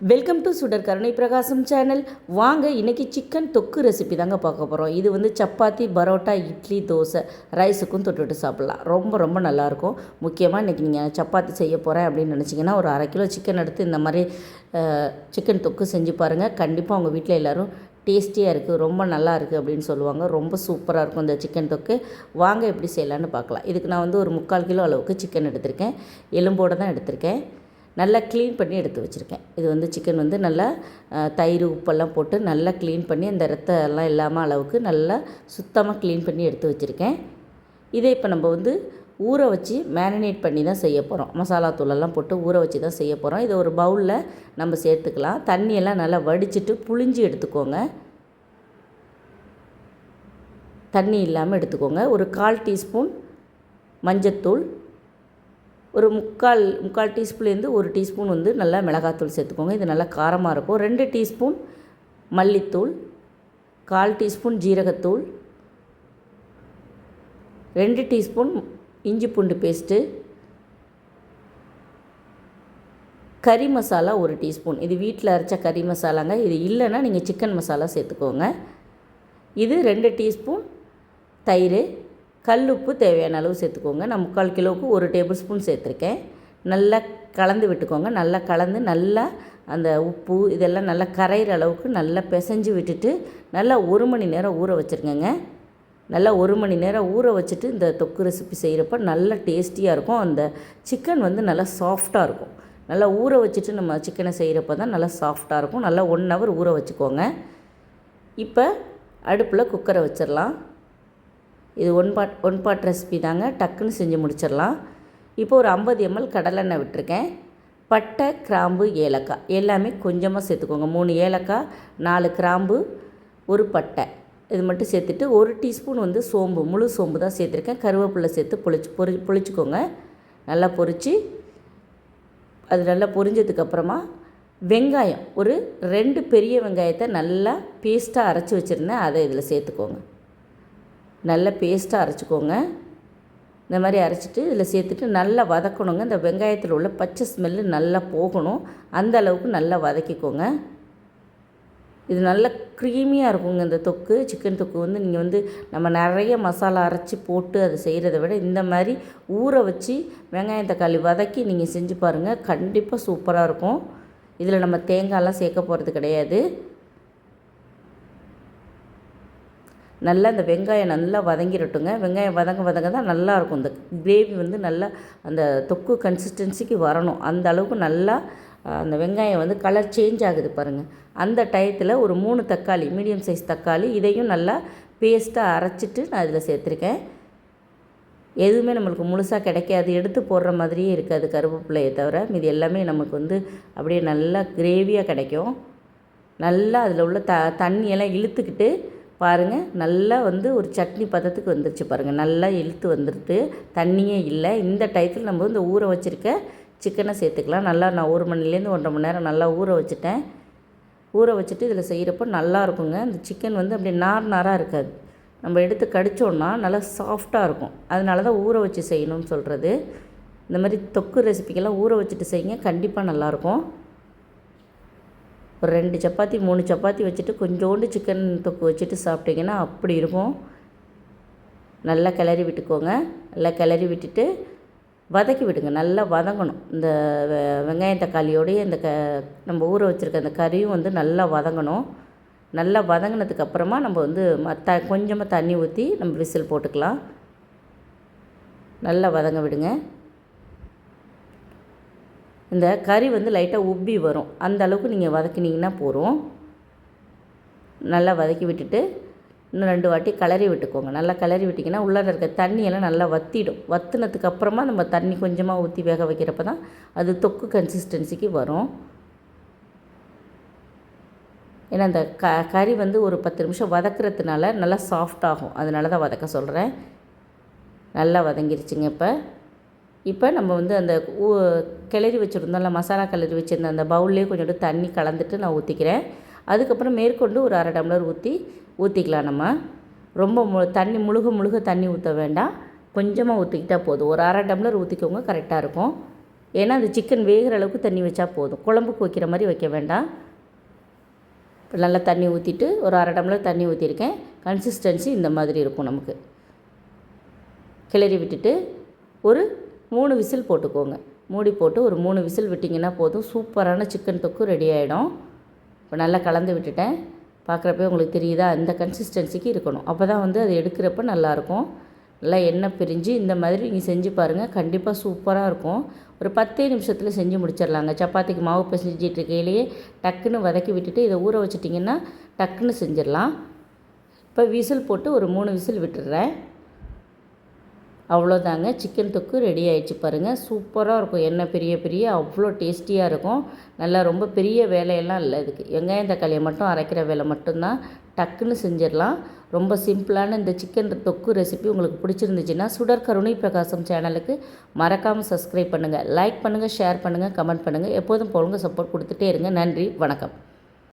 Welcome to சுடர் கருணை பிரகாசம் சேனல் வாங்க இன்றைக்கி சிக்கன் தொக்கு ரெசிபி தாங்க பார்க்க போகிறோம் இது வந்து சப்பாத்தி பரோட்டா இட்லி தோசை ரைஸுக்கும் தொட்டுட்டு சாப்பிட்லாம். ரொம்ப ரொம்ப நல்லாயிருக்கும் முக்கியமாக இன்றைக்கி நீங்கள் சப்பாத்தி செய்ய போகிறேன் அப்படின்னு நினச்சிங்கன்னா ஒரு அரை கிலோ சிக்கன் எடுத்து இந்த மாதிரி சிக்கன் தொக்கு செஞ்சு பாருங்கள் கண்டிப்பாக உங்கள் வீட்டில் எல்லோரும் டேஸ்டியாக இருக்குது ரொம்ப நல்லா இருக்குது அப்படின்னு சொல்லுவாங்க. ரொம்ப சூப்பராக இருக்கும் இந்த சிக்கன் தொக்கு. வாங்க எப்படி செய்யலான்னு பார்க்கலாம். இதுக்கு நான் வந்து ஒரு முக்கால் கிலோ அளவுக்கு சிக்கன் எடுத்திருக்கேன். எலும்போடு தான் எடுத்திருக்கேன். நல்லா க்ளீன் பண்ணி எடுத்து வச்சுருக்கேன். இது வந்து சிக்கன் வந்து நல்லா தயிர் உப்பெல்லாம் போட்டு நல்லா க்ளீன் பண்ணி அந்த ரத்தம் எல்லாம் இல்லாமல் அளவுக்கு நல்லா சுத்தமாக க்ளீன் பண்ணி எடுத்து வச்சுருக்கேன். இதை இப்போ நம்ம வந்து ஊற வச்சு மேரினேட் பண்ணி தான் செய்ய போகிறோம் மசாலா தூளெல்லாம் போட்டு ஊற வச்சு தான் செய்ய போகிறோம் இதை ஒரு பவுலில் நம்ம சேர்த்துக்கலாம். தண்ணியெல்லாம் நல்லா வடிச்சிட்டு புழிஞ்சு எடுத்துக்கோங்க. தண்ணி இல்லாமல் எடுத்துக்கோங்க. ஒரு கால் டீஸ்பூன் மஞ்சத்தூள் ஒரு முக்கால் முக்கால் டீஸ்பூன்லேருந்து ஒரு டீஸ்பூன் வந்து நல்லா மிளகாத்தூள் சேர்த்துக்கோங்க. இது நல்லா காரமாக இருக்கும். ரெண்டு டீஸ்பூன் மல்லித்தூள் கால் டீஸ்பூன் ஜீரகத்தூள் ரெண்டு டீஸ்பூன் இஞ்சி பூண்டு பேஸ்ட்டு கறி மசாலா ஒரு டீஸ்பூன். இது வீட்டில் அரைச்ச கறி மசாலாங்க. இது இல்லைன்னா நீங்கள் சிக்கன் மசாலா சேர்த்துக்கோங்க. இது ரெண்டு டீஸ்பூன் தயிர் கல் உப்பு தேவையான அளவு சேர்த்துக்கோங்க. நான் முக்கால் கிலோவுக்கு ஒரு டேபிள் ஸ்பூன் சேர்த்துருக்கேன். நல்லா கலந்து விட்டுக்கோங்க. நல்லா கலந்து நல்லா அந்த உப்பு இதெல்லாம் நல்லா கரையிற அளவுக்கு நல்லா பிசைஞ்சு விட்டுட்டு நல்லா ஒரு மணி நேரம் ஊற வச்சுருங்கங்க. நல்லா ஒரு மணி நேரம் ஊற வச்சுட்டு இந்த தொக்கு ரெசிபி செய்கிறப்ப நல்லா டேஸ்டியாக இருக்கும். அந்த சிக்கன் வந்து நல்லா சாஃப்டாக இருக்கும். நல்லா ஊற வச்சுட்டு நம்ம சிக்கனை செய்கிறப்ப தான் நல்லா சாஃப்டாக இருக்கும். நல்லா ஒன் ஹவர் ஊற வச்சுக்கோங்க. இப்போ அடுப்பில் குக்கரை வச்சிடலாம் இது one pot one pot recipe தாங்க. டக்குன்னு செஞ்சு முடிச்சிடலாம். இப்போ ஒரு ஐம்பது எம்எல் கடலெண்ணெய் விட்டுருக்கேன். பட்டை கிராம்பு ஏலக்காய். எல்லாமே கொஞ்சமாக சேர்த்துக்கோங்க. மூணு ஏலக்காய் நாலு கிராம்பு ஒரு பட்டை. இது மட்டும் சேர்த்துட்டு ஒரு டீஸ்பூன் வந்து சோம்பு. முழு சோம்பு தான் சேர்த்துருக்கேன். கருவேப்பிலை சேர்த்து பொழிச்சு பொரி பொழிச்சிக்கோங்க நல்லா பொரித்து அது நல்லா பொரிஞ்சதுக்கப்புறமா வெங்காயம். ஒரு ரெண்டு பெரிய வெங்காயத்தை நல்லா பேஸ்ட்டாக அரைச்சி வச்சுருந்தேன். அதை இதில் சேர்த்துக்கோங்க. நல்லா பேஸ்ட்டாக அரைச்சிக்கோங்க. இந்த மாதிரி அரைச்சிட்டு இதில் சேர்த்துட்டு நல்லா வதக்கணுங்க. இந்த வெங்காயத்தில் உள்ள பச்சை ஸ்மெல்லு நல்லா போகணும். அந்த அளவுக்கு நல்லா வதக்கிக்கோங்க. இது நல்லா க்ரீமியாக இருக்குங்க இந்த தொக்கு. சிக்கன் தொக்கு வந்து நீங்கள் வந்து நம்ம நிறைய மசாலா அரைச்சி போட்டு அதை செய்கிறத விட இந்த மாதிரி ஊற வச்சு வெங்காயம் தக்காளி வதக்கி நீங்கள் செஞ்சு பாருங்கள் கண்டிப்பாக சூப்பராக இருக்கும். இதில் நம்ம தேங்காயெல்லாம் சேர்க்க போகிறது கிடையாது. நல்லா இந்த வெங்காயம் நல்லா வதங்கிடட்டுங்க. வெங்காயம் வதங்க வதங்க தான் நல்லாயிருக்கும். இந்த கிரேவி வந்து நல்லா அந்த தொக்கு கன்சிஸ்டன்சிக்கு வரணும். அந்த அளவுக்கு நல்லா அந்த வெங்காயம் வந்து கலர் சேஞ்ச் ஆகுது பாருங்கள் அந்த டயத்தில் ஒரு மூணு தக்காளி மீடியம் சைஸ் தக்காளி இதையும் நல்லா பேஸ்ட்டாக அரைச்சிட்டு நான் இதில் சேர்த்துருக்கேன். எதுவுமே நம்மளுக்கு முழுசாக கிடைக்காது. எடுத்து போடுற மாதிரியே இருக்காது கருவேப்பிலையை தவிர. மீதி எல்லாமே நமக்கு வந்து அப்படியே நல்லா கிரேவியாக கிடைக்கும். நல்லா அதில் உள்ள த தண்ணியெல்லாம் இழுத்துக்கிட்டு பாருங்கள் நல்லா வந்து ஒரு சட்னி பதத்துக்கு வந்துருச்சு பாருங்கள் நல்லா இழுத்து வந்துடுது தண்ணியே இல்லை. இந்த டயத்தில் நம்ம வந்து ஊற வச்சுருக்க சிக்கனை சேர்த்துக்கலாம். நல்லா நான் ஒரு மணிலேருந்து ஒன்றரை மணி நேரம் நல்லா ஊற வச்சுட்டேன். ஊற வச்சுட்டு இதில் செய்கிறப்போ நல்லா இருக்குங்க. இந்த சிக்கன் வந்து அப்படியே நார் நாராக இருக்காது. நம்ம எடுத்து கடிச்சோன்னா நல்லா சாஃப்டாக இருக்கும். அதனால தான் ஊற வச்சு செய்யணும்னு சொல்கிறது இந்த மாதிரி தொக்கு ரெசிபிக்கெல்லாம் ஊற வச்சுட்டு செய்யுங்க. கண்டிப்பாக நல்லாயிருக்கும் ஒரு ரெண்டு சப்பாத்தி மூணு சப்பாத்தி வச்சுட்டு கொஞ்சோண்டு சிக்கன் தொக்கு வச்சுட்டு சாப்பிட்டிங்கன்னா அப்படி இருக்கும். நல்லா கிளறி விட்டுக்கோங்க. நல்லா கிளறி விட்டுட்டு வதக்கி விடுங்க. நல்லா வதங்கணும். இந்த வெ- வெங்காயம் தக்காளியோடைய இந்த க நம்ம ஊற வச்சுருக்க அந்த கறியும் வந்து நல்லா வதங்கணும். நல்லா வதங்கினதுக்கப்புறமா நம்ம வந்து த கொஞ்சமாக தண்ணி ஊற்றி நம்ம விசில் போட்டுக்கலாம். நல்லா வதங்க விடுங்க. இந்த கறி வந்து லைட்டாக உப்பி வரும். அந்த அளவுக்கு நீங்கள் வதக்கினீங்கன்னா போதும். நல்லா வதக்கி விட்டுட்டு இன்னும் ரெண்டு வாட்டி கிளறி விட்டுக்கோங்க. நல்லா கிளறி விட்டிங்கன்னா உள்ளே இருக்க தண்ணியெல்லாம் நல்லா வத்திடும். வத்தினதுக்கு அப்புறமா நம்ம தண்ணி கொஞ்சமாக ஊற்றி வேக வைக்கிறப்ப தான் அது தொக்கு கன்சிஸ்டன்சிக்கு வரும். ஏன்னா அந்த க கறி வந்து ஒரு பத்து நிமிஷம் வதக்குறதுனால நல்லா சாஃப்ட் ஆகும். அதனால தான் வதக்க சொல்கிறேன் நல்லா வதங்கிருச்சுங்க இப்போ. இப்போ நம்ம வந்து அந்த ஊ கிளறி வச்சுருந்தோம்ல மசாலா கிளறி வச்சுருந்த அந்த பவுல்லே கொஞ்சோண்டு தண்ணி கலந்துட்டு நான் ஊற்றிக்கிறேன் அதுக்கப்புறம் மேற்கொண்டு ஒரு அரை டம்ளர் ஊற்றி ஊற்றிக்கலாம் நம்ம. ரொம்ப மு தண்ணி முழுக முழுக தண்ணி ஊற்ற வேண்டாம். கொஞ்சமாக ஊற்றிக்கிட்டால் போதும். ஒரு அரை டம்ளர் ஊற்றிக்கோங்க கரெக்டாக இருக்கும். ஏன்னா அந்த சிக்கன் வேகிற அளவுக்கு தண்ணி வச்சா போதும். குழம்புக்கு வைக்கிற மாதிரி வைக்க வேண்டாம். இப்போ நல்லா தண்ணி ஊற்றிட்டு ஒரு அரை டம்ளர் தண்ணி ஊற்றிருக்கேன் கன்சிஸ்டன்சி இந்த மாதிரி இருக்கும் நமக்கு. கிளறி விட்டுட்டு ஒரு மூணு விசில் போட்டுக்கோங்க. மூடி போட்டு ஒரு மூணு விசில் விட்டிங்கன்னா போதும். சூப்பரான சிக்கன் தொக்கு ரெடி ஆகிடும் இப்போ நல்லா கலந்து விட்டுட்டேன். பார்க்குறப்பே உங்களுக்கு தெரியுதா? இந்த கன்சிஸ்டன்சிக்கு இருக்கணும். அப்போ தான் வந்து அது எடுக்கிறப்ப நல்லாயிருக்கும். நல்லா எண்ணெய் பிரிஞ்சு இந்த மாதிரி நீங்கள் செஞ்சு பாருங்கள் கண்டிப்பாக சூப்பராக இருக்கும். ஒரு பத்தே நிமிஷத்தில் செஞ்சு முடிச்சிடலாங்க. சப்பாத்திக்கு மாவு பிசைஞ்சிட்டு இருக்கையிலேயே டக்குன்னு வதக்கி விட்டுட்டு இதை ஊற வச்சிட்டிங்கன்னா டக்குன்னு செஞ்சிடலாம். இப்போ விசில் போட்டு ஒரு மூணு விசில் விட்டுடுறேன். அவ்வளோதாங்க. சிக்கன் தொக்கு ரெடி ஆயிடுச்சு பாருங்கள் சூப்பராக இருக்கும். எண்ணெய் பெரிய பெரிய அவ்வளோ டேஸ்டியாக இருக்கும். நல்லா ரொம்ப பெரிய வேலையெல்லாம் இல்லை இதுக்கு. வெங்காயம் தக்காளியை மட்டும் அரைக்கிற வேலை மட்டும்தான். டக்குன்னு செஞ்சிடலாம். ரொம்ப சிம்பிளான இந்த சிக்கன் தொக்கு ரெசிபி உங்களுக்கு பிடிச்சிருந்துச்சுன்னா சுடர் கருணை பிரகாசம் சேனலுக்கு மறக்காமல் சப்ஸ்கிரைப் பண்ணுங்கள் லைக் பண்ணுங்கள் ஷேர் பண்ணுங்கள் கமெண்ட் பண்ணுங்கள் எப்போதும் போலுங்க சப்போர்ட் கொடுத்துட்டே இருங்க. நன்றி வணக்கம்.